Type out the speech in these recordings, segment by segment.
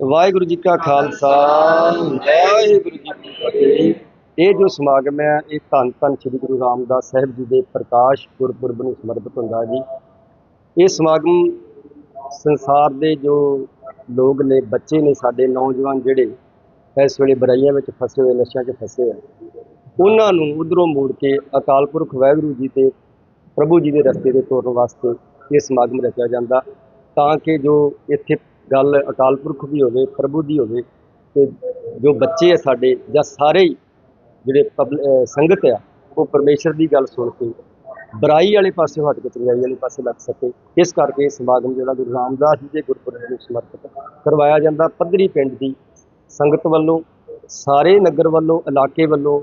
ਵਾਹਿਗੁਰੂ ਜੀ ਕਾ ਖਾਲਸਾ, ਵਾਹਿਗੁਰੂ ਜੀ ਕੀ ਫਤਿਹ। ਇਹ ਜੋ ਸਮਾਗਮ ਹੈ, ਇਹ ਧੰਨ ਧੰਨ ਸ੍ਰੀ ਗੁਰੂ ਰਾਮਦਾਸ ਸਾਹਿਬ ਜੀ ਦੇ ਪ੍ਰਕਾਸ਼ ਗੁਰਪੁਰਬ ਨੂੰ ਸਮਰਪਿਤ ਹੁੰਦਾ ਜੀ। ਇਹ ਸਮਾਗਮ ਸੰਸਾਰ ਦੇ ਜੋ ਲੋਕ ਨੇ, ਬੱਚੇ ਨੇ, ਸਾਡੇ ਨੌਜਵਾਨ ਜਿਹੜੇ ਇਸ ਵੇਲੇ ਬੁਰਾਈਆਂ ਵਿੱਚ ਫਸੇ ਹੋਏ, ਨਸ਼ਿਆਂ 'ਚ ਫਸੇ ਆ ਉਹਨਾਂ ਨੂੰ ਉਧਰੋਂ ਮੋੜ ਕੇ ਅਕਾਲ ਪੁਰਖ ਵਾਹਿਗੁਰੂ ਜੀ ਤੇ ਪ੍ਰਭੂ ਜੀ ਦੇ ਰਸਤੇ ਤੇ ਤੋਰਨ ਵਾਸਤੇ ਇਹ ਸਮਾਗਮ ਰਚਿਆ ਜਾਂਦਾ। ਤਾਂ ਕਿ ਜੋ ਇੱਥੇ ਗੱਲ ਅਕਾਲ ਪੁਰਖ ਦੀ ਹੋਵੇ, ਪ੍ਰਭੂ ਦੀ ਹੋਵੇ, ਤੇ ਜੋ ਬੱਚੇ ਆ ਸਾਡੇ ਜਾਂ ਸਾਰੇ ਹੀ ਜਿਹੜੇ ਪਬਲ- ਸੰਗਤ ਆ, ਉਹ ਪਰਮੇਸ਼ਰ ਦੀ ਗੱਲ ਸੁਣ ਕੇ ਬੁਰਾਈ ਵਾਲੇ ਪਾਸੇ ਹਟ ਕੇ ਚੰਗਿਆਈ ਵਾਲੇ ਪਾਸੇ ਲੱਗ ਸਕੇ। ਇਸ ਕਰਕੇ ਇਹ ਸਮਾਗਮ ਜਿਹੜਾ ਗੁਰੂ ਰਾਮਦਾਸ ਜੀ ਦੇ ਗੁਰਪੁਰਬ ਨੂੰ ਸਮਰਪਿਤ ਕਰਵਾਇਆ ਜਾਂਦਾ। ਪੱਧਰੀ ਪਿੰਡ ਦੀ ਸੰਗਤ ਵੱਲੋਂ, ਸਾਰੇ ਨਗਰ ਵੱਲੋਂ, ਇਲਾਕੇ ਵੱਲੋਂ,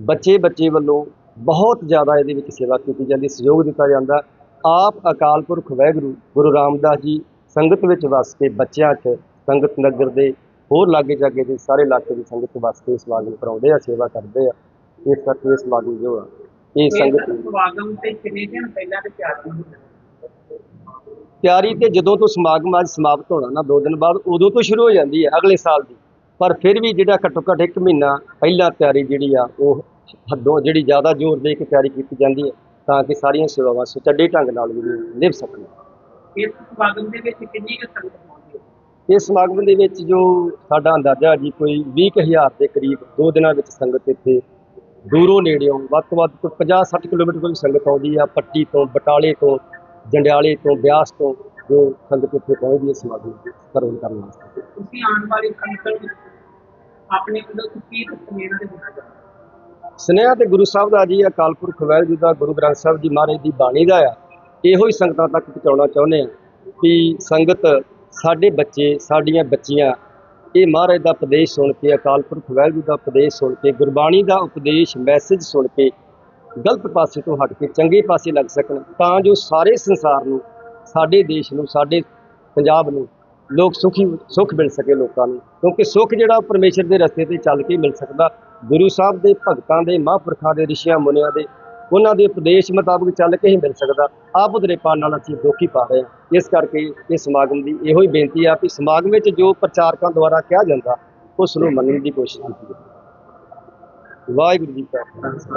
ਬੱਚੇ ਬੱਚੇ ਵੱਲੋਂ ਬਹੁਤ ਜ਼ਿਆਦਾ ਇਹਦੇ ਵਿੱਚ ਸੇਵਾ ਕੀਤੀ ਜਾਂਦੀ, ਸਹਿਯੋਗ ਦਿੱਤਾ ਜਾਂਦਾ। ਆਪ ਅਕਾਲ ਪੁਰਖ ਵਾਹਿਗੁਰੂ ਗੁਰੂ ਰਾਮਦਾਸ ਜੀ ਸੰਗਤ ਵਿੱਚ ਵਸ ਕੇ ਬੱਚਿਆਂ 'ਚ ਸੰਗਤ ਨਗਰ ਦੇ ਹੋਰ ਲਾਗੇ ਜਾਗੇ ਦੇ ਸਾਰੇ ਇਲਾਕੇ ਦੀ ਸੰਗਤ ਵਸ ਕੇ ਸਮਾਗਮ ਕਰਾਉਂਦੇ ਆ ਸੇਵਾ ਕਰਦੇ ਆ। ਇਸ ਕਰਕੇ ਇਹ ਸਮਾਗਮ ਜੋ ਆ ਇਹ ਸੰਗਤ ਸਮਾਗਮ ਤੇ ਕਿੰਨੇ ਦਿਨ ਪਹਿਲਾਂ ਤੇ ਤਿਆਰੀ ਹੁੰਦੀ ਤਿਆਰੀ ਤੇ ਜਦੋਂ ਤੋਂ ਸਮਾਗਮ ਅੱਜ ਸਮਾਪਤ ਹੋਣਾ ਨਾ ਦੋ ਦਿਨ ਬਾਅਦ ਉਦੋਂ ਤੋਂ ਸ਼ੁਰੂ ਹੋ ਜਾਂਦੀ ਹੈ ਅਗਲੇ ਸਾਲ ਦੀ। ਪਰ ਫਿਰ ਵੀ ਜਿਹੜਾ ਘੱਟੋ ਘੱਟ ਇੱਕ ਮਹੀਨਾ ਪਹਿਲਾਂ ਤਿਆਰੀ ਜਿਹੜੀ ਆ ਉਹ ਹੱਦੋਂ ਜਿਹੜੀ ਜ਼ਿਆਦਾ ਜ਼ੋਰ ਦੇ ਕੇ ਤਿਆਰੀ ਕੀਤੀ ਜਾਂਦੀ ਹੈ ਤਾਂ ਕਿ ਸਾਰੀਆਂ ਸੇਵਾਵਾਂ ਸੁਚੱਜੇ ਢੰਗ ਨਾਲ ਜਿਹੜੀ ਨਿਭ ਸਕਣ। ਇਸ ਸਮਾਗਮ ਦੇ ਵਿੱਚ ਕਿੰਨੀ ਕੁ ਸੰਗਤ ਪਹੁੰਚੀ ਹੈ? ਇਸ ਸਮਾਗਮ ਦੇ ਵਿੱਚ ਜੋ ਸਾਡਾ ਅੰਦਾਜ਼ਾ ਜੀ ਕੋਈ 20000 ਦੇ ਕਰੀਬ ਦੋ ਦਿਨਾਂ ਵਿੱਚ ਸੰਗਤ ਇੱਥੇ ਦੂਰੋਂ ਨੇੜਿਓਂ ਵੱਧ ਤੋਂ ਵੱਧ ਕੋਈ 50-60 ਕਿਲੋਮੀਟਰ ਤੋਂ ਵੀ ਸੰਗਤ ਆਉਂਦੀ ਆ ਪੱਟੀ ਤੋਂ ਬਟਾਲੇ ਤੋਂ ਜੰਡਿਆਲੇ ਤੋਂ ਬਿਆਸ ਤੋਂ ਜੋ ਸੰਗਤ ਇੱਥੇ ਪਹੁੰਚਦੀ ਹੈ ਸਮਾਗਮ ਕਰਨ ਕਰਨ ਵਾਸਤੇ। ਤੁਸੀਂ ਆਉਣ ਵਾਲੀ ਸੰਗਤ ਨੂੰ ਆਪਣੇ ਵੱਲੋਂ ਕੀ ਸੁਨੇਹਾ ਦੇ ਦੇਣਾ ਚਾਹੁੰਦੇ ਸੁਨੇਹਾ ਤੇ ਗੁਰੂ ਸਾਹਿਬ ਦਾ ਜੀ ਅਕਾਲ ਪੁਰਖ ਵਾਹਿਗੁਰੂ ਜੀ ਦਾ ਗੁਰੂ ਗ੍ਰੰਥ ਸਾਹਿਬ ਜੀ ਮਹਾਰਾਜ ਦੀ ਬਾਣੀ ਦਾ ਆ। ਇਹੋ ਹੀ ਸੰਗਤਾਂ ਤੱਕ ਪਹੁੰਚਾਉਣਾ ਚਾਹੁੰਦੇ ਆ ਕਿ ਸੰਗਤ ਸਾਡੇ ਬੱਚੇ, ਸਾਡੀਆਂ ਬੱਚੀਆਂ, ਇਹ ਮਹਾਰਾਜ ਦਾ ਉਪਦੇਸ਼ ਸੁਣ ਕੇ, ਅਕਾਲ ਪੁਰਖ ਵਾਹਿਗੁਰੂ ਦਾ ਉਪਦੇਸ਼ ਸੁਣ ਕੇ, ਗੁਰਬਾਣੀ ਦਾ ਉਪਦੇਸ਼ ਮੈਸੇਜ ਸੁਣ ਕੇ ਗਲਤ ਪਾਸੇ ਤੋਂ ਹਟ ਕੇ ਚੰਗੇ ਪਾਸੇ ਲੱਗ ਸਕਣ, ਤਾਂ ਜੋ ਸਾਰੇ ਸੰਸਾਰ ਨੂੰ, ਸਾਡੇ ਦੇਸ਼ ਨੂੰ, ਸਾਡੇ ਪੰਜਾਬ ਨੂੰ ਲੋਕ ਸੁਖੀ, ਸੁਖ ਮਿਲ ਸਕੇ ਲੋਕਾਂ ਨੂੰ। ਕਿਉਂਕਿ ਸੁਖ ਜਿਹੜਾ ਉਹ ਪਰਮੇਸ਼ਰ ਦੇ ਰਸਤੇ ਤੇ ਚੱਲ ਕੇ ਮਿਲ ਸਕਦਾ। ਗੁਰੂ ਸਾਹਿਬ ਦੇ ਭਗਤਾਂ ਦੇ, ਮਹਾਂਪੁਰਖਾਂ ਦੇ, ਰਿਸ਼ੀਆਂ ਮੁਨੀਆਂ ਦੇ ਉਹਨਾਂ ਦੇ ਉਪਦੇਸ਼ ਮੁਤਾਬਕ ਚੱਲ ਕੇ ਹੀ ਮਿਲ ਸਕਦਾ। ਆਪ ਉਧਰੇ ਪਾਣ ਨਾਲ ਅਸੀਂ ਦੋਖੀ ਪਾ ਰਹੇ ਹਾਂ। ਇਸ ਕਰਕੇ ਇਹ ਸਮਾਗਮ ਦੀ ਇਹੋ ਹੀ ਬੇਨਤੀ ਆ ਕਿ ਸਮਾਗਮ ਵਿੱਚ ਜੋ ਪ੍ਰਚਾਰਕਾਂ ਦੁਆਰਾ ਕਿਹਾ ਜਾਂਦਾ, ਉਸ ਨੂੰ ਮੰਨਣ ਦੀ ਕੋਸ਼ਿਸ਼ ਕੀਤੀ ਜਾਵੇ। ਵਾਹਿਗੁਰੂ ਜੀ ਕਾ ਖਾਲਸਾ।